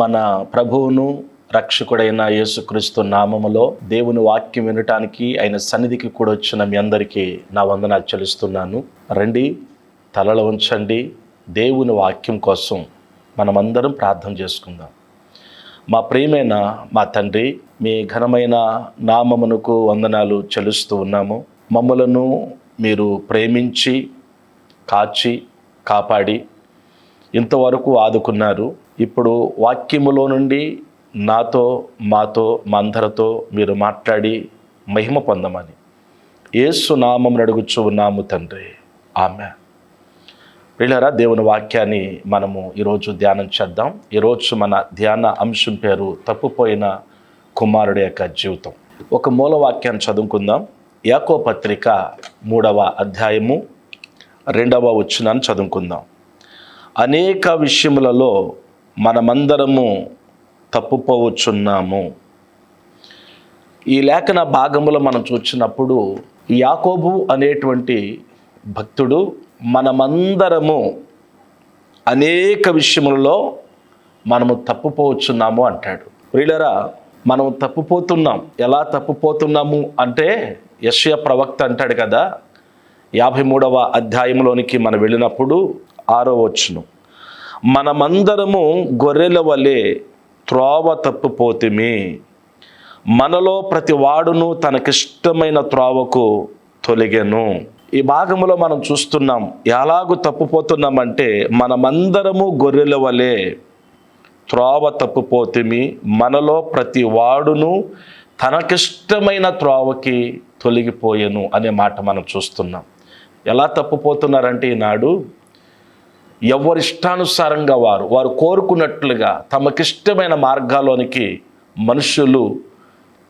మన ప్రభువును రక్షకుడైన యేసుక్రీస్తు నామములో దేవుని వాక్యం వినటానికి ఆయన సన్నిధికి కూడా వచ్చిన మీ అందరికీ నా వందనాలు చెల్లిస్తున్నాను. రండి తలలు ఉంచండి దేవుని వాక్యం కోసం మనమందరం ప్రార్థన చేసుకుందాం. మా ప్రియమైన మా తండ్రి మీ ఘనమైన నామమునకు వందనాలు చెల్లిస్తూ ఉన్నాము. మమ్మలను మీరు ప్రేమించి కాచి కాపాడి ఇంతవరకు ఆదుకున్నారు. ఇప్పుడు వాక్యములో నుండి నాతో మాతో మా అందరితో మీరు మాట్లాడి మహిమ పొందమని ఏసు నామం అడుగుచు ఉన్నాము తండ్రి. ఆమె వీళ్ళరా దేవుని వాక్యాన్ని మనము ఈరోజు ధ్యానం చేద్దాం. ఈరోజు మన ధ్యాన అంశం పేరు తప్పుపోయిన కుమారుడి యొక్క జీవితం. ఒక మూల వాక్యాన్ని చదువుకుందాం. యాకో పత్రిక మూడవ అధ్యాయము రెండవ వచ్చినాన్ని చదువుకుందాం. అనేక విషయములలో మనమందరము తప్పుపోవచ్చున్నాము. ఈ లేఖన భాగములో మనం చూసినప్పుడు యాకోబు అనేటువంటి భక్తుడు మనమందరము అనేక విషయములలో మనము తప్పుపోవచ్చున్నాము అంటాడు. వీళ్ళరా మనం తప్పుపోతున్నాం. ఎలా తప్పుపోతున్నాము అంటే యశ్య ప్రవక్త అంటాడు కదా యాభై మూడవ అధ్యాయంలోనికి మనం వెళ్ళినప్పుడు ఆరో వచ్చును మనమందరము గొర్రెల వలె త్రోవ తప్పుపోతిమి. మనలో ప్రతి వాడును తనకిష్టమైన త్రోవకు తొలగెను. ఈ భాగంలో మనం చూస్తున్నాం ఎలాగూ తప్పుపోతున్నామంటే మనమందరము గొర్రెల వలె త్రోవ తప్పుపోతిమి మనలో ప్రతి వాడును తనకిష్టమైన త్రోవకి తొలగిపోయెను అనే మాట మనం చూస్తున్నాం. ఎలా తప్పుపోతున్నారంటే ఈనాడు ఎవరిష్టానుసారంగా వారు వారు కోరుకున్నట్లుగా తమకిష్టమైన మార్గాల్లోనికి మనుషులు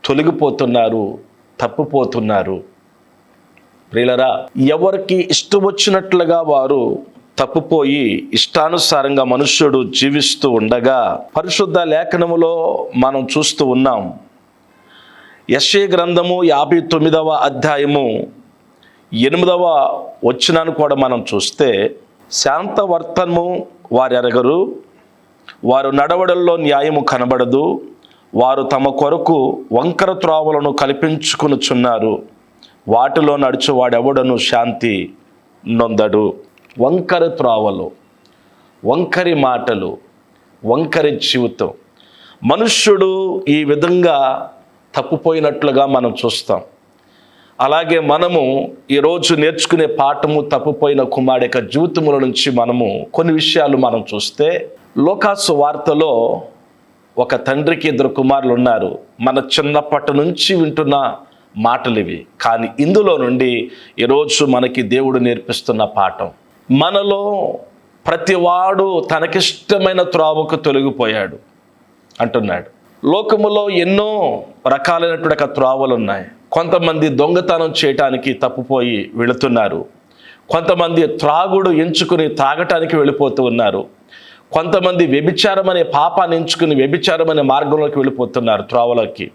తొలగిపోతున్నారు తప్పిపోతున్నారు. ప్రియులరా ఎవరికి ఇష్టం వచ్చినట్లుగా వారు తప్పుపోయి ఇష్టానుసారంగా మనుష్యుడు జీవిస్తూ ఉండగా పరిశుద్ధ లేఖనములో మనం చూస్తూ ఉన్నాం. యశ్య గ్రంథము యాభై తొమ్మిదవ అధ్యాయము ఎనిమిదవ వచ్చినాను కూడా మనం చూస్తే శాంతవర్తనము వారు ఎరగరు వారు నడవడల్లో న్యాయము కనబడదు. వారు తమ కొరకు వంకర త్రోవలను కల్పించుకునుచున్నారు. వాటిలో నడుచువాడెవడను శాంతి నొందడు. వంకర త్రోవలు వంకరి మాటలు వంకరి జీవితం. మనుష్యుడు ఈ విధంగా తప్పుపోయినట్లుగా మనం చూస్తాం. అలాగే మనము ఈరోజు నేర్చుకునే పాఠము తప్పుపోయిన కుమారుడి యొక్క జీవితముల నుంచి మనము కొన్ని విషయాలు మనం చూస్తే లోకాసు వార్తలో ఒక తండ్రికి ఇద్దరు కుమారులు ఉన్నారు. మన చిన్నప్పటి నుంచి వింటున్న మాటలు ఇవి. కానీ ఇందులో నుండి ఈరోజు మనకి దేవుడు నేర్పిస్తున్న పాఠం. మనలో ప్రతివాడు తనకిష్టమైన త్రోవకు తొలగిపోయాడు అంటున్నాడు. లోకములో ఎన్నో రకాలైనటువంటి త్రోవలు ఉన్నాయి. కొంతమంది దొంగతనం చేయటానికి తప్పుపోయి వెళుతున్నారు. కొంతమంది త్రాగుడు ఎంచుకుని తాగటానికి వెళ్ళిపోతూ ఉన్నారు. కొంతమంది వ్యభిచారం అనే పాపాన్ని ఎంచుకుని వ్యభిచారం అనే మార్గంలోకి వెళ్ళిపోతున్నారు త్రోవలోకి.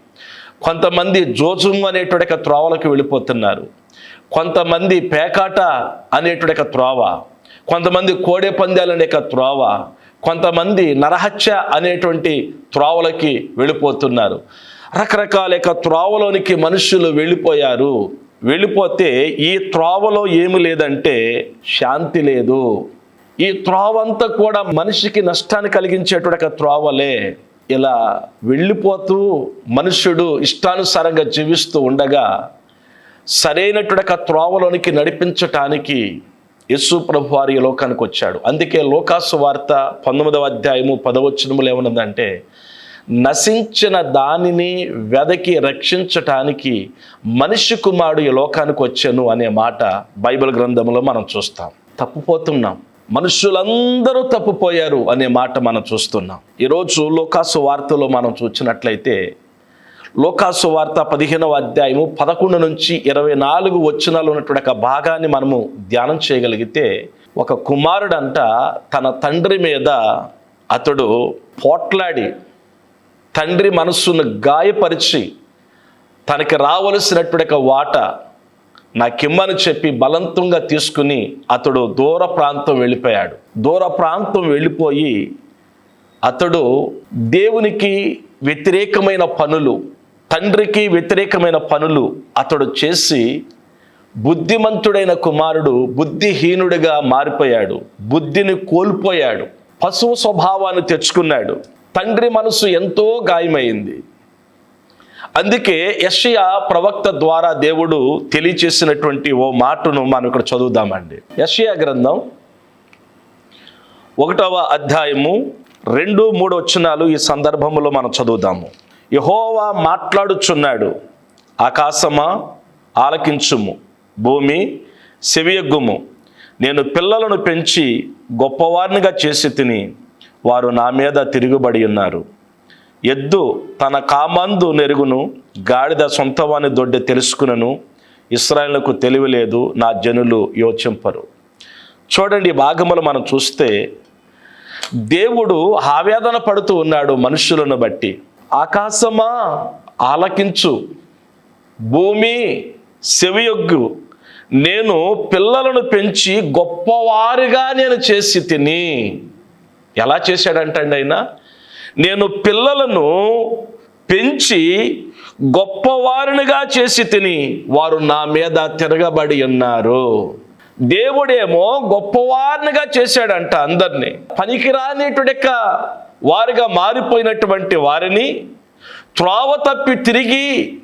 కొంతమంది జోజుం అనేటువంటి ఒక త్రోవలోకి వెళ్ళిపోతున్నారు. కొంతమంది పేకాట అనేటువంటి త్రోవ. కొంతమంది కోడే పందాలు అనే త్రోవ. కొంతమంది నరహత్య అనేటువంటి త్రోవలకి వెళ్ళిపోతున్నారు. రకరకాల యొక్క త్రోవలోనికి మనుషులు వెళ్ళిపోయారు. వెళ్ళిపోతే ఈ త్రోవలో ఏమి లేదంటే శాంతి లేదు. ఈ త్రోవంతా కూడా మనిషికి నష్టాన్ని కలిగించేటువంటి ఒక త్రోవలే. ఇలా వెళ్ళిపోతూ మనుష్యుడు ఇష్టానుసారంగా జీవిస్తూ ఉండగా సరైనటువంటి ఒక త్రోవలోనికి నడిపించటానికి యేసు ప్రభు వారి లోకానికి వచ్చాడు. అందుకే లోకాసు వార్త పంతొమ్మిదవ అధ్యాయము పదవచనములు ఏమన్నదంటే నశించిన దానిని వెదకి రక్షించటానికి మనిషి కుమారుడు ఈ లోకానికి వచ్చాను అనే మాట బైబిల్ గ్రంథంలో మనం చూస్తాం. తప్పుపోతున్నాం. మనుషులందరూ తప్పుపోయారు అనే మాట మనం చూస్తున్నాం. ఈరోజు లోకాసు వార్తలో మనం చూసినట్లయితే లోకాసు వార్త పదిహేనవ అధ్యాయము పదకొండు నుంచి ఇరవై నాలుగు వచనాలు ఉన్నటువంటి ఒక భాగాన్ని మనము ధ్యానం చేయగలిగితే ఒక కుమారుడంట తన తండ్రి మీద అతడు పోట్లాడి తండ్రి మనస్సును గాయపరిచి తనకి రావలసినటువంటి వాట నాకిమ్మని చెప్పి బలవంతంగా తీసుకుని అతడు దూర ప్రాంతం వెళ్ళిపోయాడు. దూర ప్రాంతం వెళ్ళిపోయి అతడు దేవునికి వ్యతిరేకమైన పనులు తండ్రికి వ్యతిరేకమైన పనులు అతడు చేసి బుద్ధిమంతుడైన కుమారుడు బుద్ధిహీనుడిగా మారిపోయాడు. బుద్ధిని కోల్పోయాడు. పశువు స్వభావాన్ని తెచ్చుకున్నాడు. తండ్రి మనసు ఎంతో గాయమైంది. అందుకే యషయా ప్రవక్త ద్వారా దేవుడు తెలియచేసినటువంటి ఓ మాటను మనం ఇక్కడ చదువుదామండి. యషయా గ్రంథం ఒకటవ అధ్యాయము రెండు మూడు వచనాలు ఈ సందర్భంలో మనం చదువుదాము. యహోవా మాట్లాడుచున్నాడు ఆకాశమా ఆలకించుము భూమి సెవియగ్గుము. నేను పిల్లలను పెంచి గొప్పవారినిగా చేసి తిని వారు నా మీద తిరుగుబడి ఉన్నారు. ఎద్దు తన కామందు నెరుగును గాడిద సొంతవాని దొడ్డె తెలుసుకునను ఇస్రాయల్కు తెలివి లేదు నా జనులు యోచింపరు. చూడండి ఈ భాగములు మనం చూస్తే దేవుడు ఆవేదన పడుతూ ఉన్నాడు మనుషులను బట్టి. ఆకాశమా ఆలకించు. భూమి సెవియొగ్గు. నేను పిల్లలను పెంచి గొప్పవారిగా నేను చేసి తిని ఎలా చేశాడంటండి ఆయన? నేను పిల్లలను పెంచి గొప్పవారినిగా చేసి తిని వారు నా మీద తిరగబడి ఉన్నారు. దేవుడేమో గొప్పవారినిగా చేశాడంట అందరినీ. పనికిరానిటుడెక్క వారిగా మారిపోయినటువంటి వారిని త్రోవ తప్పి తిరిగి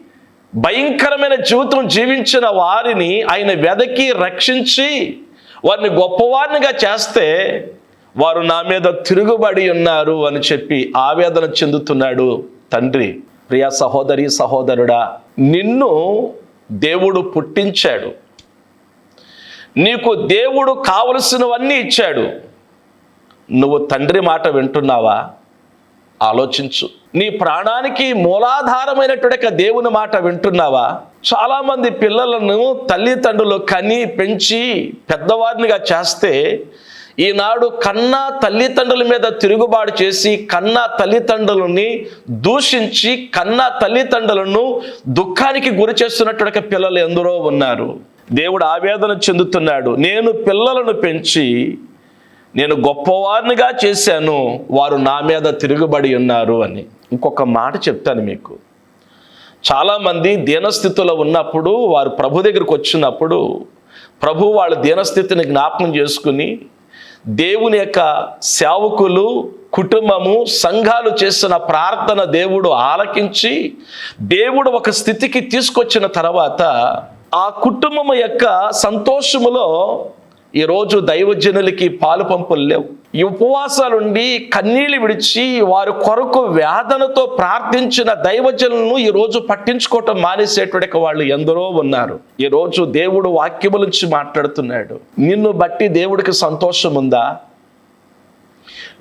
భయంకరమైన జీవితం జీవించిన వారిని ఆయన వెదకి రక్షించి వారిని గొప్పవారినిగా చేస్తే వారు నా మీద తిరుగుబడి ఉన్నారు అని చెప్పి ఆవేదన చెందుతున్నాడు తండ్రి. ప్రియ సహోదరి సహోదరుడా నిన్ను దేవుడు పుట్టించాడు. నీకు దేవుడు కావలసినవన్నీ ఇచ్చాడు. నువ్వు తండ్రి మాట వింటున్నావా? ఆలోచించు. నీ ప్రాణానికి మూలాధారమైనటువంటి దేవుని మాట వింటున్నావా? చాలామంది పిల్లలను తల్లిదండ్రులు కని పెంచి పెద్దవారినిగా చేస్తే ఈనాడు కన్నా తల్లిదండ్రుల మీద తిరుగుబాటు చేసి కన్నా తల్లిదండ్రులని దూషించి కన్నా తల్లిదండ్రులను దుఃఖానికి గురి చేస్తున్నటువంటి పిల్లలు ఎందరో ఉన్నారు. దేవుడు ఆవేదన చెందుతున్నాడు. నేను పిల్లలను పెంచి నేను గొప్పవారినిగా చేశాను వారు నా మీద తిరుగుబడి ఉన్నారు అని. ఇంకొక మాట చెప్తాను మీకు. చాలామంది దీనస్థితిలో ఉన్నప్పుడు వారు ప్రభు దగ్గరికి వచ్చినప్పుడు ప్రభు వాళ్ళ దీనస్థితిని జ్ఞాపకం చేసుకుని దేవుని యొక్క సేవకులు కుటుంబము సంఘాలు చేసిన ప్రార్థన దేవుడు ఆలకించి దేవుడు ఒక స్థితికి తీసుకొచ్చిన తర్వాత ఆ కుటుంబం యొక్క సంతోషములో ఈరోజు దైవజనులకి పాలు పంపులు లేవు. ఈ ఉపవాసాలుండి కన్నీళ్ళు విడిచి వారి కొరకు వేదనతో ప్రార్థించిన దైవజనులను ఈరోజు పట్టించుకోవటం మానేసేటువంటి వాళ్ళు ఎందరో ఉన్నారు. ఈరోజు దేవుడు వాక్యముల నుంచి మాట్లాడుతున్నాడు. నిన్ను బట్టి దేవుడికి సంతోషం ఉందా?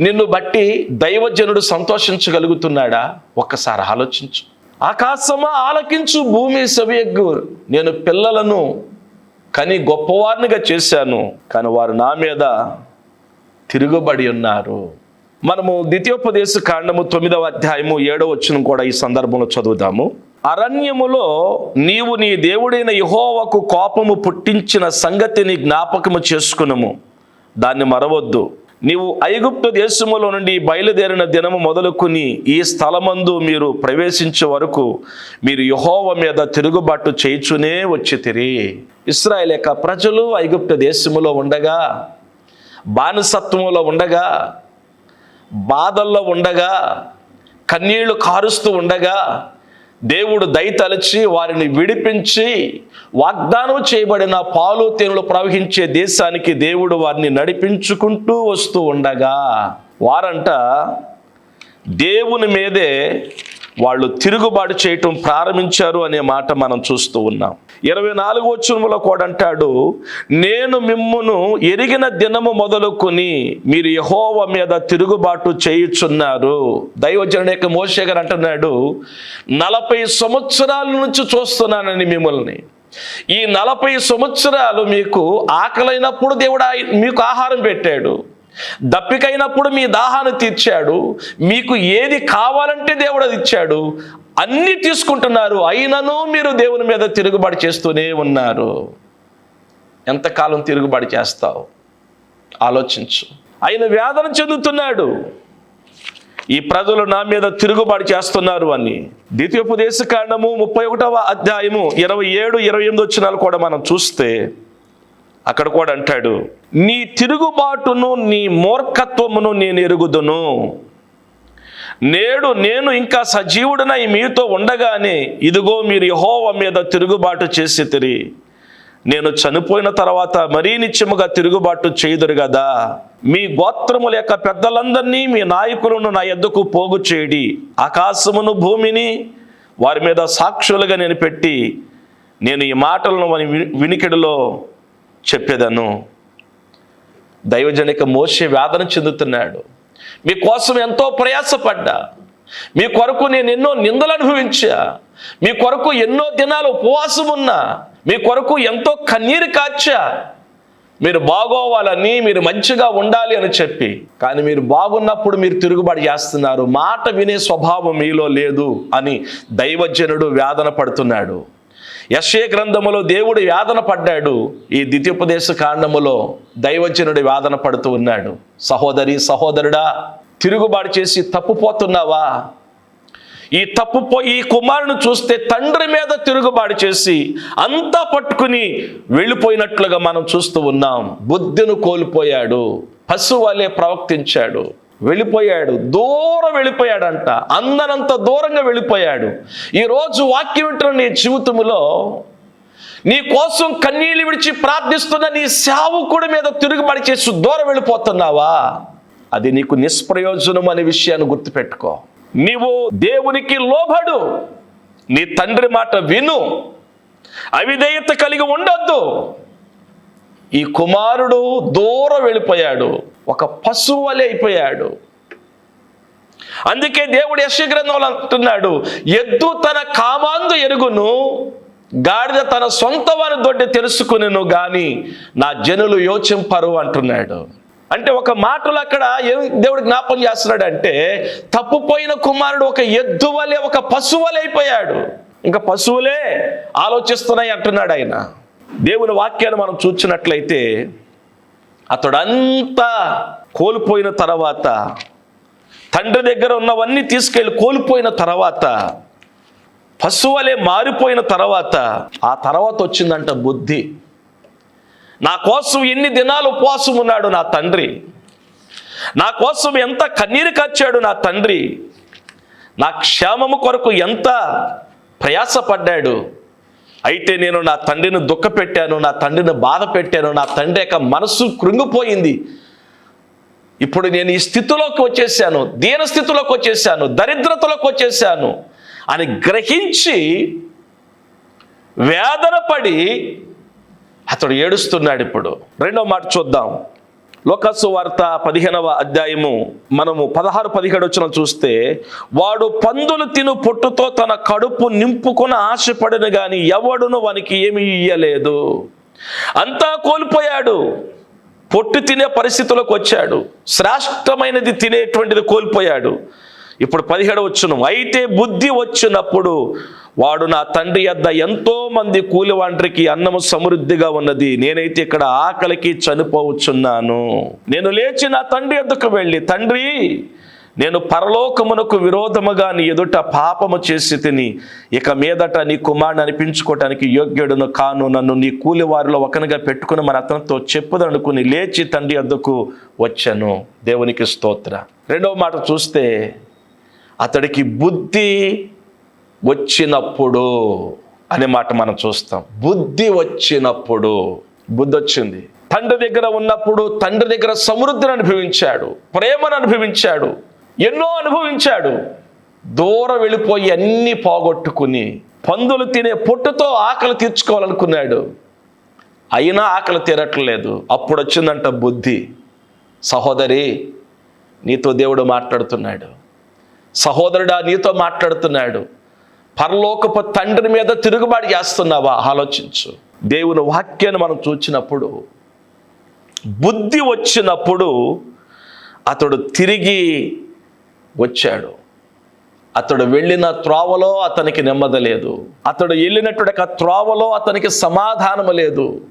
నిన్ను బట్టి దైవజనుడు సంతోషించగలుగుతున్నాడా? ఒక్కసారి ఆలోచించు. ఆకాశమా ఆలకించు భూమి సవియగ్గు నేను పిల్లలను కని గొప్పవారినిగా చేశాను కానీ వారు నా మీద తిరుగుబడి ఉన్నారు. మనము ద్వితీయోపదేశ కాండము తొమ్మిదవ అధ్యాయము ఏడవ వచ్చిన కూడా ఈ సందర్భంలో చదువుదాము. అరణ్యములో నీవు నీ దేవుడైన యహోవకు కోపము పుట్టించిన సంగతిని జ్ఞాపకము చేసుకునము. దాన్ని మరవద్దు. నీవు ఐగుప్తు దేశములో నుండి బయలుదేరిన దినము మొదలుకుని ఈ స్థలమందు మీరు ప్రవేశించే వరకు మీరు యహోవ మీద తిరుగుబాటు చేయుచునే వచ్చి తిరి ఇస్రాయల్ యొక్క ప్రజలు ఐగుప్తు దేశములో ఉండగా బానిసత్వంలో ఉండగా బాధల్లో ఉండగా కన్నీళ్ళు కారుస్తూ ఉండగా దేవుడు దయతలచి వారిని విడిపించి వాగ్దానం చేయబడిన పాలు తేనెలు ప్రవహించే దేశానికి దేవుడు వారిని నడిపించుకుంటూ వస్తూ ఉండగా వారంట దేవుని మీదే వాళ్ళు తిరుగుబాటు చేయటం ప్రారంభించారు అనే మాట మనం చూస్తూ ఉన్నాం. ఇరవై నాలుగు వచ్చుములో కూడా అంటాడు నేను మిమ్మును ఎరిగిన దినము మొదలుకొని మీరు యహోవ మీద తిరుగుబాటు చేయుచున్నారు. దైవజనుడు యొక్క మోషే గారు అంటున్నాడు నలభై సంవత్సరాల నుంచి చూస్తున్నానని మిమ్మల్ని. ఈ నలభై సంవత్సరాలు మీకు ఆకలైనప్పుడు దేవుడు మీకు ఆహారం పెట్టాడు. దప్పికైనప్పుడు మీ దాహాన్ని తీర్చాడు మీకు ఏది కావాలంటే దేవుడు అది ఇచ్చాడు అన్నీ తీసుకుంటున్నారు అయినను మీరు దేవుని మీద తిరుగుబాటు చేస్తూనే ఉన్నారు. ఎంతకాలం తిరుగుబాటు చేస్తావు? ఆలోచించు. ఆయన వేదన చెందుతున్నాడు. ఈ ప్రజలు నా మీద తిరుగుబాటు చేస్తున్నారు అని. ద్వితీయోపదేశ కాండము ముప్పై ఒకటవ అధ్యాయము ఇరవై ఏడు ఇరవై ఎనిమిది వచ్చినాలు కూడా మనం చూస్తే అక్కడ కూడా అంటాడు నీ తిరుగుబాటును నీ మూర్ఖత్వమును నేను ఎరుగుదును. నేడు నేను ఇంకా సజీవుడినై మీతో ఉండగానే ఇదిగో మీరు యహోవ మీద తిరుగుబాటు చేసి తిరి. నేను చనిపోయిన తర్వాత మరీ నిత్యముగా తిరుగుబాటు చేయుదురు కదా మీ గోత్రముల యొక్క పెద్దలందరినీ మీ నాయకులను నా ఎద్దకు పోగు చేయడి. ఆకాశమును భూమిని వారి మీద సాక్షులుగా నేను పెట్టి నేను ఈ మాటలను వాని వినికిడిలో చెప్పేదను. దైవజనిక మోసే వేదన చెందుతున్నాడు. మీకోసం ఎంతో ప్రయాసపడ్డా. మీ కొరకు నేను ఎన్నో నిందలు అనుభవించా. మీ కొరకు ఎన్నో దినాలు ఉపవాసం ఉన్నా మీ కొరకు ఎంతో కన్నీరు కాచా. మీరు బాగోవాలని మీరు మంచిగా ఉండాలి అని చెప్పి. కానీ మీరు బాగున్నప్పుడు మీరు తిరుగుబాటు చేస్తున్నారు. మాట వినే స్వభావం మీలో లేదు అని దైవజనుడు వేదన పడుతున్నాడు. యశ్య గ్రంథములో దేవుడు వేదన పడ్డాడు. ఈ ద్వితీయోపదేశ కాండములో దైవజనుడు వేదన పడుతూ ఉన్నాడు. సహోదరి సహోదరుడా తిరుగుబాటు చేసి తప్పుపోతున్నావా? ఈ తప్పు ఈ కుమారుని చూస్తే తండ్రి మీద తిరుగుబాటు చేసి అంతా పట్టుకుని వెళ్ళిపోయినట్లుగా మనం చూస్తూ ఉన్నాం. బుద్ధిను కోల్పోయాడు. పశువు వలె ప్రవర్తించాడు. వెళ్ళిపోయాడు. దూరం వెళ్ళిపోయాడంట. అందనంత దూరంగా వెళ్ళిపోయాడు. ఈరోజు వాక్యం వింటున్న నీ జీవితంలో నీ కోసం కన్నీళ్ళు విడిచి ప్రార్థిస్తున్న నీ సేవకుడి మీద తిరుగుబడి చేసి దూరం వెళ్ళిపోతున్నావా? అది నీకు నిష్ప్రయోజనం అనే విషయాన్ని గుర్తుపెట్టుకో. నీవు దేవునికి లోబడు. నీ తండ్రి మాట విను. అవిధేయత కలిగి ఉండొద్దు. ఈ కుమారుడు దూరం వెళ్ళిపోయాడు. ఒక పశువు వలె అయిపోయాడు. అందుకే దేవుడు యశ గ్రంథంలో అంటున్నాడు ఎద్దు తన కామాందు ఎరుగును గాడిద తన సొంత వారి దొడ్డి తెలుసుకునేను గాని నా జనులు యోచింపరు అంటున్నాడు. అంటే ఒక మాటలు అక్కడ ఏం దేవుడు జ్ఞాపం చేస్తున్నాడు అంటే తప్పుపోయిన కుమారుడు ఒక ఎద్దు వలె ఒక పశువు అయిపోయాడు. ఇంకా పశువులే ఆలోచిస్తున్నాయి అంటున్నాడు ఆయన. దేవుని వాక్యాన్ని మనం చూసినట్లయితే అతడంతా కోల్పోయిన తర్వాత తండ్రి దగ్గర ఉన్నవన్నీ తీసుకెళ్ళి కోల్పోయిన తర్వాత పశువులే మారిపోయిన తర్వాత ఆ తర్వాత వచ్చిందంట బుద్ధి. నా కోసం ఎన్ని దినాలు ఉపవాసం ఉన్నాడు నా తండ్రి? నా కోసం ఎంత కన్నీరు కచ్చాడు నా తండ్రి? నా క్షేమము కొరకు ఎంత ప్రయాసపడ్డాడు? అయితే నేను నా తండ్రిని దుఃఖపెట్టాను నా తండ్రిని బాధ పెట్టాను నా తండ్రి యొక్క మనస్సు కృంగిపోయింది. ఇప్పుడు నేను ఈ స్థితిలోకి వచ్చేసాను దీన స్థితిలోకి వచ్చేసాను దరిద్రతలోకి వచ్చేసాను అని గ్రహించి వేదన పడి అతడు ఏడుస్తున్నాడు ఇప్పుడు. రెండో మాట చూద్దాం. లోకసు వార్త పదిహేనవ అధ్యాయము మనము పదహారు పదిహేడు వచ్చిన చూస్తే వాడు పందులు తిను పొట్టుతో తన కడుపు నింపుకుని ఆశపడిన గాని ఎవడును వానికి ఏమీ ఇయ్యలేదు. అంతా కోల్పోయాడు. పొట్టు తినే పరిస్థితులకు వచ్చాడు. శ్రేష్టమైనది తినేటువంటిది కోల్పోయాడు. ఇప్పుడు పదిహేడు వచ్చును. అయితే బుద్ధి వచ్చినప్పుడు వాడు నా తండ్రి యొద్ద ఎంతో మంది కూలివాండ్రికి అన్నము సమృద్ధిగా ఉన్నది. నేనైతే ఇక్కడ ఆకలికి చనిపోవచ్చున్నాను. నేను లేచి నా తండ్రి యొద్దకు వెళ్ళి తండ్రి నేను పరలోకమునకు విరోధముగా నీ ఎదుట పాపము చేసి తిని ఇక మీదట నీ కుమారుని అనిపించుకోవటానికి యోగ్యుడును కాను. నన్ను నీ కూలి వారిలో ఒకనిగా పెట్టుకుని మన అతనితో చెప్పుదనుకుని లేచి తండ్రి అద్దకు వచ్చాను. దేవునికి స్తోత్ర. రెండవ మాట చూస్తే అతడికి బుద్ధి వచ్చినప్పుడు అనే మాట మనం చూస్తాం. బుద్ధి వచ్చినప్పుడు బుద్ధి వచ్చింది. తండ్రి దగ్గర ఉన్నప్పుడు తండ్రి దగ్గర సమృద్ధిని అనుభవించాడు ప్రేమను అనుభవించాడు ఎన్నో అనుభవించాడు. దూరం వెళ్ళిపోయి అన్నీ పోగొట్టుకుని పందులు తినే పొట్టుతో ఆకలి తీర్చుకోవాలనుకున్నాడు. అయినా ఆకలి తీరట్లేదు. అప్పుడు వచ్చిందంట బుద్ధి. సహోదరి నీతో దేవుడు మాట్లాడుతున్నాడు. సహోదరుడా నీతో మాట్లాడుతున్నాడు. పరలోకపు తండ్రి మీద తిరుగుబాటు చేస్తున్నావా? ఆలోచించు. దేవుని వాక్యాన్ని మనం చూచినప్పుడు బుద్ధి వచ్చినప్పుడు అతడు తిరిగి వచ్చాడు. అతడు వెళ్ళిన త్రోవలో అతనికి నెమ్మది లేదు. అతడు వెళ్ళినటువంటి త్రోవలో అతనికి సమాధానము లేదు.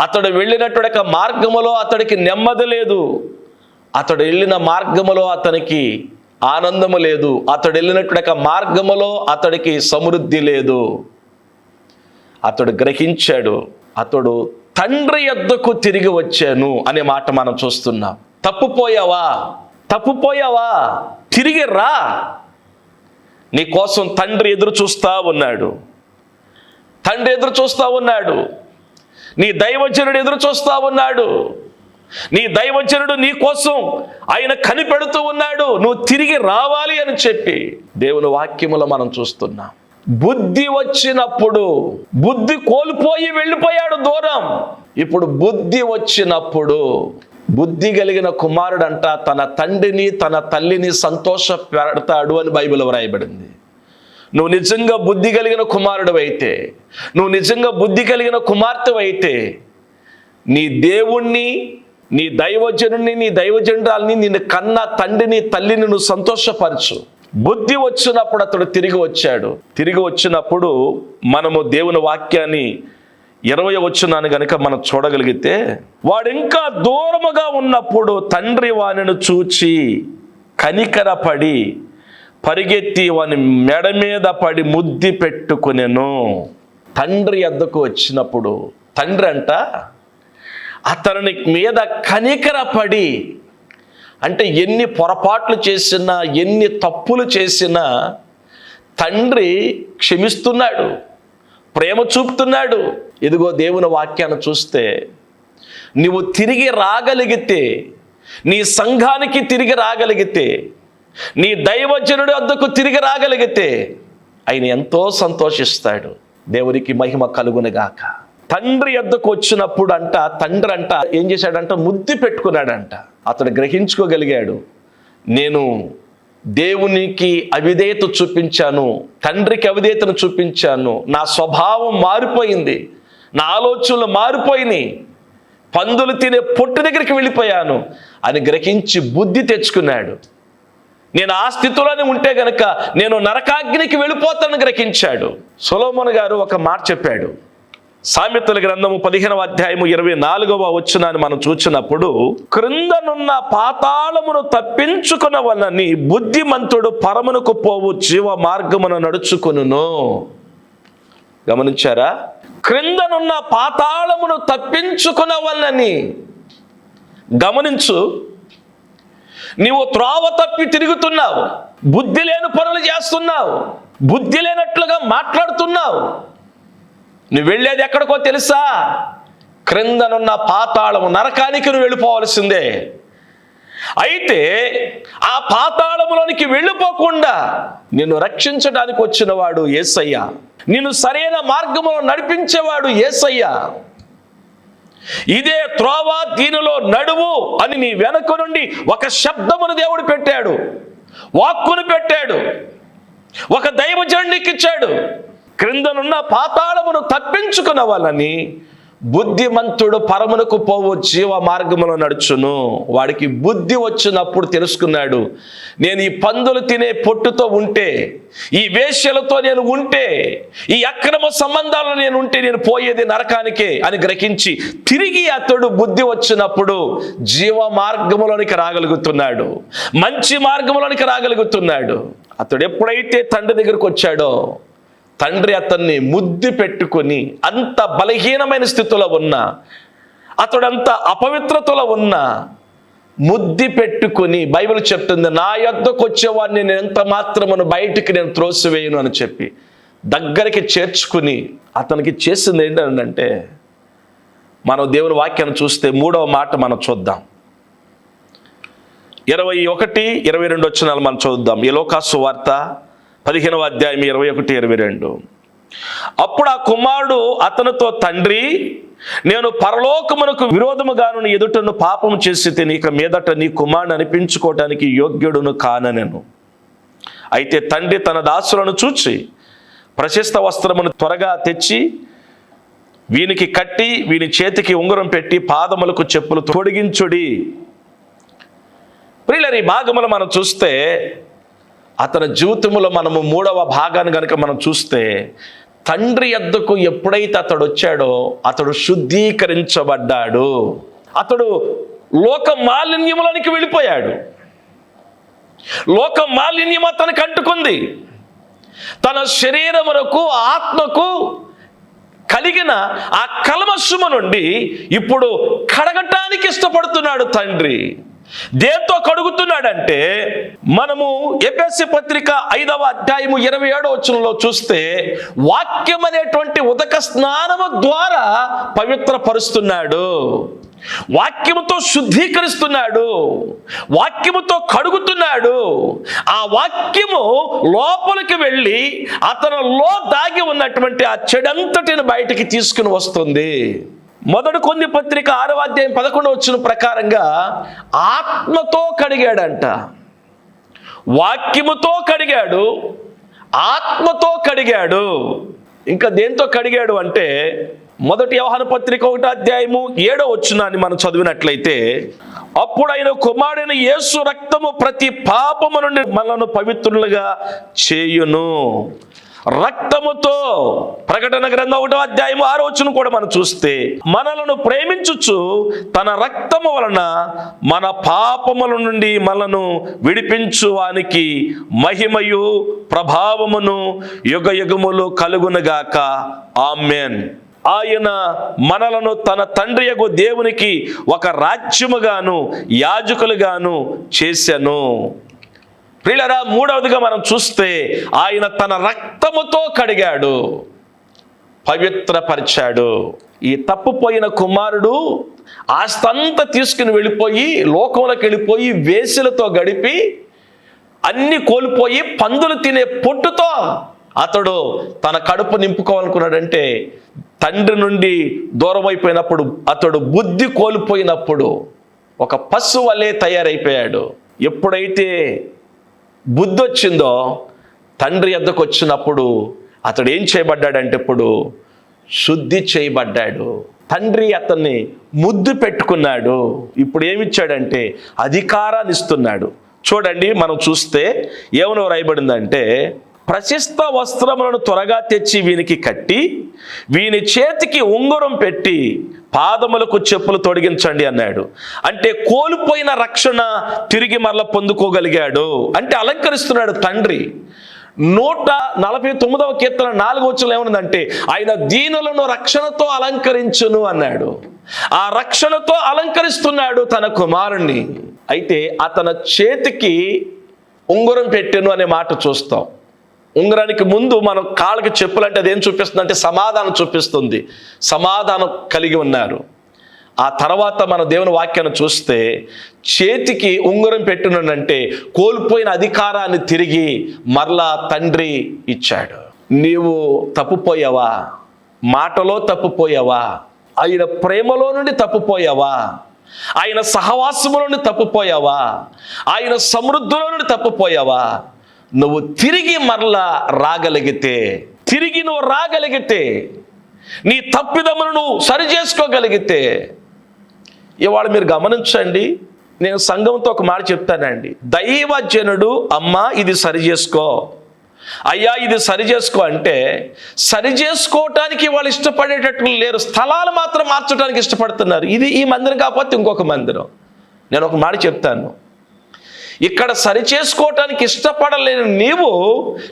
అతడు వెళ్ళినటువంటి మార్గములో అతడికి నెమ్మది లేదు. అతడు వెళ్ళిన మార్గములో అతనికి ఆనందము లేదు. అతడు వెళ్ళినటువంటి మార్గములో అతడికి సమృద్ధి లేదు. అతడు గ్రహించాడు అతడు తండ్రి యొద్దకు తిరిగి వచ్చాను అనే మాట మనం చూస్తున్నాం. తప్పుపోయావా? తప్పుపోయావా? తిరిగి రా. నీ కోసం తండ్రి ఎదురు చూస్తా ఉన్నాడు. తండ్రి ఎదురు చూస్తా ఉన్నాడు. నీ దైవజనుడు ఎదురు చూస్తా ఉన్నాడు. నీ దైవజనుడు నీ కోసం ఆయన కనిపెడుతూ ఉన్నాడు నువ్వు తిరిగి రావాలి అని చెప్పి దేవుని వాక్యములో మనం చూస్తున్నాం. బుద్ధి వచ్చినప్పుడు బుద్ధి కోల్పోయి వెళ్ళిపోయాడు దూరం. ఇప్పుడు బుద్ధి వచ్చినప్పుడు బుద్ధి కలిగిన కుమారుడంట తన తండ్రిని తన తల్లిని సంతోష పెడతాడు అని బైబిల్ వ్రాయబడింది. నువ్వు నిజంగా బుద్ధి కలిగిన కుమారుడు అయితే నువ్వు నిజంగా బుద్ధి కలిగిన కుమార్తె అయితే నీ దేవుణ్ణి నీ దైవజనుని నీ దైవజనురాల్ని నిన్ను కన్న తండ్రిని తల్లిని నువ్వు సంతోషపరచు. బుద్ధి వచ్చినప్పుడు అతడు తిరిగి వచ్చాడు. తిరిగి వచ్చినప్పుడు మనము దేవుని వాక్యాన్ని ఇరవై వచ్చినాను గనుక మనం చూడగలిగితే వాడు ఇంకా దూరముగా ఉన్నప్పుడు తండ్రి వానిని చూచి కనికరపడి పరిగెత్తి వాని మెడ మీద పడి ముద్ది పెట్టుకునేను. తండ్రి ఎద్దకు వచ్చినప్పుడు తండ్రి అంట అతని మీద కనికరపడి అంటే ఎన్ని పొరపాట్లు చేసినా ఎన్ని తప్పులు చేసినా తండ్రి క్షమిస్తున్నాడు ప్రేమ చూపుతున్నాడు. ఇదిగో దేవుని వాక్యాన్ని చూస్తే నువ్వు తిరిగి రాగలిగితే నీ సంఘానికి తిరిగి రాగలిగితే నీ దైవజనుడి వద్దకు తిరిగి రాగలిగితే ఆయన ఎంతో సంతోషిస్తాడు. దేవునికి మహిమ కలుగునుగాక తండ్రి ఎద్దకు వచ్చినప్పుడు అంట తండ్రి అంట ఏం చేశాడంట? ముద్దు పెట్టుకున్నాడంట. అతడు గ్రహించుకోగలిగాడు. నేను దేవునికి అవిధేయత చూపించాను తండ్రికి అవిధేయతను చూపించాను. నా స్వభావం మారిపోయింది నా ఆలోచనలు మారిపోయినాయి. పందులు తినే పొట్టు దగ్గరికి వెళ్ళిపోయాను అని గ్రహించి బుద్ధి తెచ్చుకున్నాడు. నేను ఆ స్థితిలోనే ఉంటే గనక నేను నరకాగ్నికి వెళ్ళిపోతానని గ్రహించాడు. సులోమన్ గారు ఒక మాట చెప్పాడు. సామెతల గ్రంథము పదిహేనవ అధ్యాయము ఇరవై నాలుగవ వచ్చునని మనం చూచినప్పుడు క్రిందనున్న పాతాళమును తప్పించుకున్న వలని బుద్ధిమంతుడు పరమునకు పోవు జీవ మార్గమును నడుచుకును గమనించారా? క్రిందనున్న పాతాళమును తప్పించుకున్న వలని గమనించు నీవు త్రోవ తప్పి తిరుగుతున్నావు బుద్ధి లేని పనులు చేస్తున్నావు బుద్ధి లేనట్లుగా మాట్లాడుతున్నావు నువ్వు వెళ్ళేది ఎక్కడికో తెలుసా? క్రిందనున్న పాతాళము నరకానికి నువ్వు వెళ్ళిపోవలసిందే. అయితే ఆ పాతాళములోనికి వెళ్ళిపోకుండా నిన్ను రక్షించడానికి వచ్చినవాడు ఏసయ్య. నిన్ను సరైన మార్గంలో నడిపించేవాడు ఏసయ్య. ఇదే త్రోవ దీనిలో నడువు అని నీ వెనక నుండి ఒక శబ్దమును దేవుడు పెట్టాడు. వాక్కును పెట్టాడు. ఒక దైవజనుడికి ఇచ్చాడు. క్రిందనున్న పాతాళమును తప్పించుకున్న వాళ్ళని బుద్ధిమంతుడు పరమునకు పోవు జీవ మార్గములో నడుచును. వాడికి బుద్ధి వచ్చినప్పుడు తెలుసుకున్నాడు నేను ఈ పందులు తినే పొట్టుతో ఉంటే ఈ వేశ్యలతో నేను ఉంటే ఈ అక్రమ సంబంధాలను నేను ఉంటే నేను పోయేది నరకానికే అని గ్రహించి తిరిగి అతడు బుద్ధి వచ్చినప్పుడు జీవ మార్గములోనికి రాగలుగుతున్నాడు మంచి మార్గములోనికి రాగలుగుతున్నాడు. అతడు ఎప్పుడైతే తండ్రి దగ్గరకు వచ్చాడో తండ్రి అతన్ని ముద్దు పెట్టుకొని అంత బలహీనమైన స్థితిలో ఉన్న అతడంత అపవిత్రతలో ఉన్న ముద్ది పెట్టుకొని బైబిల్ చెప్తుంది నా యొద్దకు వచ్చేవాడిని నేను ఎంత మాత్రమును బయటికి నేను త్రోసివేయను అని చెప్పి దగ్గరికి చేర్చుకుని అతనికి చేసింది ఏంటంటే మనం దేవుని వాక్యాన్ని చూస్తే మూడవ మాట మనం చూద్దాం. ఇరవై ఒకటి ఇరవై రెండు వచ్చినాలు మనం చూద్దాం. ఈ లోకాసు వార్త పదిహేనవ అధ్యాయం ఇరవై ఒకటి ఇరవై రెండు. అప్పుడు ఆ కుమారుడు అతనితో తండ్రి నేను పరలోకమునకు విరోధముగాను నీ ఎదుటను పాపం చేసి తిని ఇక మీదట నీ కుమారుని అనిపించుకోవటానికి యోగ్యుడును కాననెను. అయితే తండ్రి తన దాసులను చూచి ప్రశస్త వస్త్రమును త్వరగా తెచ్చి వీనికి కట్టి వీని చేతికి ఉంగరం పెట్టి పాదములకు చెప్పులు తొడిగించుడి. ప్రియులరి ఈ భాగములు మనం చూస్తే అతని జీవితంలో మనము మూడవ భాగాన్ని కనుక మనం చూస్తే తండ్రి ఎద్దకు ఎప్పుడైతే అతడు వచ్చాడో అతడు శుద్ధీకరించబడ్డాడు. అతడు లోక మాలిన్యములోనికి వెళ్ళిపోయాడు. లోక మాలిన్యం అతనికి అంటుకుంది. తన శరీరమునకు ఆత్మకు కలిగిన ఆ కల్మషము నుండి ఇప్పుడు కడగటానికి ఇష్టపడుతున్నాడు తండ్రి. దేంతో కడుగుతున్నాడంటే మనము ఎపిఎస్సి పత్రిక ఐదవ అధ్యాయము ఇరవై ఏడో వచనంలో చూస్తే వాక్యం అనేటువంటి ఉదక స్నానము ద్వారా పవిత్రపరుస్తున్నాడు. వాక్యముతో శుద్ధీకరిస్తున్నాడు. వాక్యముతో కడుగుతున్నాడు. ఆ వాక్యము లోపలికి వెళ్ళి అతనిలో దాగి ఉన్నటువంటి ఆ చెడంతటిని బయటికి తీసుకుని వస్తుంది. మొదటి కొన్ని పత్రిక ఆరవ అధ్యాయం పదకొండు వచ్చిన ప్రకారంగా ఆత్మతో కడిగాడంట. వాక్యముతో కడిగాడు ఆత్మతో కడిగాడు. ఇంకా దేంతో కడిగాడు అంటే మొదటి వ్యవహార పత్రిక ఒకటి అధ్యాయము ఏడో వచ్చునాన్ని మనం చదివినట్లయితే అప్పుడైన కుమారుడైన యేసు రక్తము ప్రతి పాపము నుండి మనను పవిత్రులుగా చేయును. రక్తముతో ప్రకటన గ్రంథం ఒకటో అధ్యాయం ఆరోచన కూడా మనం చూస్తే మనలను ప్రేమించుచు తన రక్తము వలన మన పాపముల నుండి మనను విడిపించువానికి మహిమయు ప్రభావమును యుగ యుగములు కలుగునగాక. ఆమెన్. ఆయన మనలను తన తండ్రి యొక్క దేవునికి ఒక రాజ్యముగాను యాజకులుగాను చేశాను ప్రియులరా మూడవదిగా మనం చూస్తే ఆయన తన రక్తముతో కడిగాడు పవిత్రపరిచాడు. ఈ తప్పుపోయిన కుమారుడు ఆస్తంతా తీసుకుని వెళ్ళిపోయి లోకంలోకి వెళ్ళిపోయి వేసులతో గడిపి అన్ని కోల్పోయి పందులు తినే పొట్టుతో అతడు తన కడుపు నింపుకోవాలనుకున్నాడంటే తండ్రి నుండి దూరం అయిపోయినప్పుడు అతడు బుద్ధి కోల్పోయినప్పుడు ఒక పశు వలె తయారైపోయాడు. ఎప్పుడైతే బుద్ధి వచ్చిందో తండ్రి ఎద్దకు వచ్చినప్పుడు అతడు ఏం చేయబడ్డాడంటే ఇప్పుడు శుద్ధి చేయబడ్డాడు. తండ్రి అతన్ని ముద్దు పెట్టుకున్నాడు. ఇప్పుడు ఏమిచ్చాడంటే అధికారాన్ని ఇస్తున్నాడు. చూడండి మనం చూస్తే ఏమనో రాయబడిందంటే ప్రశస్త వస్త్రములను త్వరగా తెచ్చి వీనికి కట్టి వీని చేతికి ఉంగరం పెట్టి పాదములకు చెప్పులు తొడిగించండి అన్నాడు. అంటే కోల్పోయిన రక్షణ తిరిగి మరల పొందుకోగలిగాడు అంటే అలంకరిస్తున్నాడు తండ్రి. నూట నలభై తొమ్మిదవ కీర్తన నాలుగు వచ్చులు ఏమన్నదంటే ఆయన దీనులను రక్షణతో అలంకరించును అన్నాడు. ఆ రక్షణతో అలంకరిస్తున్నాడు తన కుమారుణ్ణి. అయితే అతని చేతికి ఉంగరం పెట్టెను అనే మాట చూస్తాం. ఉంగరానికి ముందు మనం కాళ్ళకి చెప్పులు అంటే అదేం చూపిస్తుంది అంటే సమాధానం చూపిస్తుంది. సమాధానం కలిగి ఉన్నారు. ఆ తర్వాత మన దేవుని వాక్యాన్ని చూస్తే చేతికి ఉంగరం పెట్టినంటే కోల్పోయిన అధికారాన్ని తిరిగి మరలా తండ్రి ఇచ్చాడు. నీవు తప్పుపోయావా? మాటలో తప్పుపోయావా? ఆయన ప్రేమలో నుండి తప్పుపోయావా? ఆయన సహవాసము నుండి తప్పుపోయావా? ఆయన సమృద్ధిలో నుండి తప్పుపోయావా? నువ్వు తిరిగి మరలా రాగలిగితే తిరిగి నువ్వు రాగలిగితే నీ తప్పిదమును నువ్వు సరి చేసుకోగలిగితే ఇవాళ మీరు గమనించండి నేను సంఘంతో ఒక మాట చెప్తానండి. దైవజనుడు అమ్మ ఇది సరి చేసుకో. అయ్యా ఇది సరి చేసుకో అంటే సరి చేసుకోవటానికి వాళ్ళు ఇష్టపడేటట్లు లేరు. స్థలాలు మాత్రం మార్చడానికి ఇష్టపడుతున్నారు. ఇది ఈ మందిరం కాకపోతే ఇంకొక మందిరం. నేను ఒక మాట చెప్తాను. ఇక్కడ సరి చేసుకోవటానికి ఇష్టపడలేని నీవు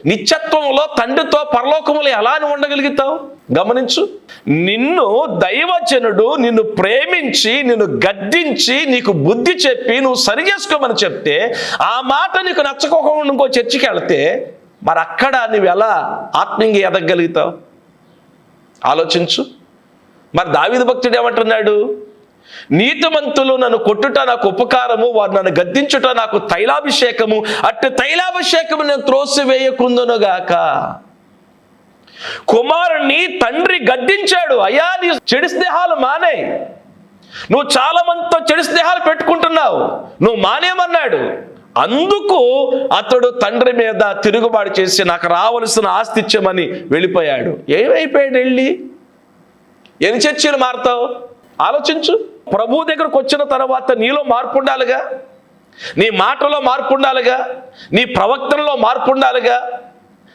నిత్యత్వంలో తండ్రితో పరలోకములు ఎలా ఉండగలుగుతావు? గమనించు. నిన్ను దైవజనుడు నిన్ను ప్రేమించి నిన్ను గద్దించి నీకు బుద్ధి చెప్పి నువ్వు సరి చేసుకోమని చెప్తే ఆ మాట నీకు నచ్చకోకుండా ఇంకో చర్చికి వెళితే మరి అక్కడ నువ్వు ఎలా ఆత్మీయంగా ఎదగలుగుతావు ఆలోచించు. మరి దావిద భక్తుడు ఏమంటున్నాడు? నీతిమంతులు నన్ను కొట్టుట నాకు ఉపకారము వారు నన్ను గద్దించుట నాకు తైలాభిషేకము. అట్టు తైలాభిషేకము నేను త్రోసివేయకుందునుగాక. కుమారుణ్ణి తండ్రి గద్దించాడు. అయ్యా నీ చెడు స్నేహాలు మానే. నువ్వు చాలా మందితో చెడు స్నేహాలు పెట్టుకుంటున్నావు. నువ్వు మానేమన్నాడు. అందుకు అతడు తండ్రి మీద తిరుగుబాటు చేసి నాకు రావలసిన ఆస్తి ఇచ్చామని వెళ్ళిపోయాడు. ఏమైపోయాడు వెళ్ళి? ఎన్ని చర్చలు మారుతావు? ఆలోచించు. ప్రభు దగ్గరకు వచ్చిన తర్వాత నీలో మార్పు ఉండాలిగా? నీ మాటలో మార్పు ఉండాలిగా? నీ ప్రవక్తనలో మార్పు ఉండాలిగా?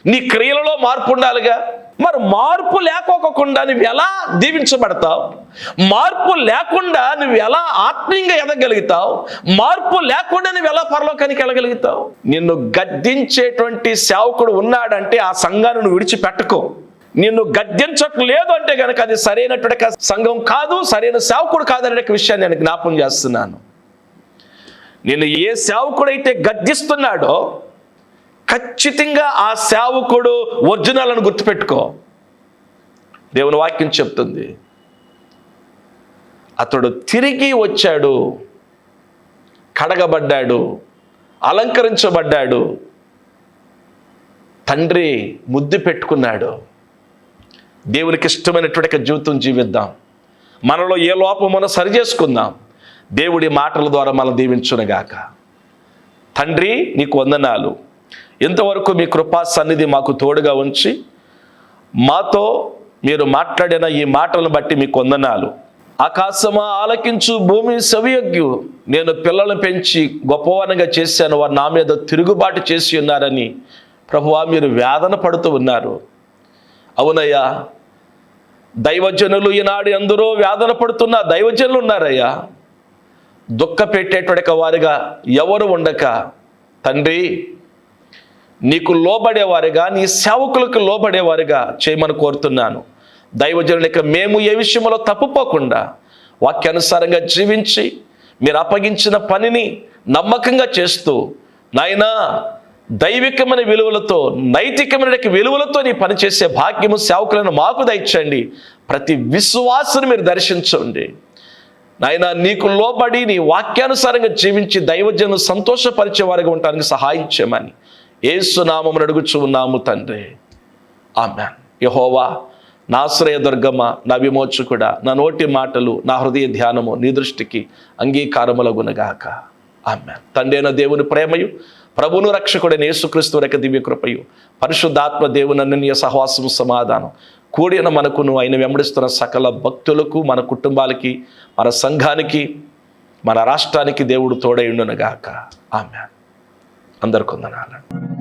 నీ క్రియలలో మార్పు ఉండాలిగా? మరి మార్పు లేకోకుండా నువ్వు ఎలా దీవించబడతావు? మార్పు లేకుండా నువ్వు ఎలా ఆత్మీయంగా ఎదగలుగుతావు? మార్పు లేకుండా నువ్వు ఎలా పరలోకానికి వెళ్ళగలుగుతావు? నిన్ను గద్దించేటువంటి సేవకుడు ఉన్నాడంటే ఆ సంఘాన్ని నువ్వు విడిచిపెట్టుకో. నిన్ను గద్దించట్లేదు అంటే కనుక అది సరైనటువంటి సంఘం కాదు సరైన సేవకుడు కాదనే విషయాన్ని నేను జ్ఞాపం చేస్తున్నాను. నిన్ను ఏ సేవకుడైతే గద్దిస్తున్నాడో ఖచ్చితంగా ఆ సేవకుడు ఒరిజినల్ అని గుర్తుపెట్టుకో. దేవుని వాక్యం చెప్తుంది. అతడు తిరిగి వచ్చాడు కడగబడ్డాడు అలంకరించబడ్డాడు తండ్రి ముద్దు పెట్టుకున్నాడు. దేవునికి ఇష్టమైనటువంటి జీవితం జీవిద్దాం. మనలో ఏ లోపం మనం సరి చేసుకుందాం. దేవుడి మాటల ద్వారా మనం దీవించునుగాక. తండ్రి నీకు వందనాలు. ఇంతవరకు మీ కృపా సన్నిధి మాకు తోడుగా ఉంచి మాతో మీరు మాట్లాడిన ఈ మాటలను బట్టి మీకు వందనాలు. ఆకాశమా ఆలకించు భూమి సవియజ్ఞు నేను పిల్లలను పెంచి గొప్పవనంగా చేశాను. వారు నా మీద తిరుగుబాటు చేసి ఉన్నారని ప్రభువా మీరు వేదన పడుతూ ఉన్నారు. అవునయ్యా దైవజనులు ఈనాడు ఎందరో వేదన పడుతున్న దైవజనులు ఉన్నారయ్యా. దుఃఖ పెట్టేటువంటి వారిగా ఎవరు ఉండక. తండ్రి నీకు లోబడేవారిగా నీ సేవకులకు లోబడేవారిగా చేయమని కోరుతున్నాను. దైవజనులకి మేము ఏ విషయంలో తప్పుపోకుండా వాక్యానుసారంగా జీవించి మీరు అప్పగించిన పనిని నమ్మకంగా చేస్తూ నాయనా దైవికమైన విలువలతో నైతికమైన విలువలతో నీ పనిచేసే భాగ్యము సేవకులను మాకు దయచండి ప్రతి విశ్వాసను మీరు దర్శించండి. నాయన నీకు లోబడి నీ వాక్యానుసారంగా జీవించి దైవజను సంతోషపరిచే వారిగా ఉండడానికి సహాయం చేయమని ఏసునామమును అడుగుచు ఉన్నాము తండ్రి. ఆమె యహోవా నా ఆశ్రయ దుర్గమ్మ నా విమోచకుడ నా నోటి మాటలు నా హృదయ ధ్యానము నీ దృష్టికి అంగీకారములగునగాక. ఆమె తండ్రైన దేవుని ప్రేమయు ప్రభును రక్షకుడైన యేసుక్రీస్తు యొక్క దివ్య కృపయు. పరిశుద్ధాత్మ దేవుని సహవాసం సమాధానం. కూడిన మనకును ఆయన వెంబడిస్తున్న సకల భక్తులకు మన కుటుంబాలకి మన సంఘానికి మన రాష్ట్రానికి దేవుడు తోడైండునగాక ఆమె అందరికొందనాలండి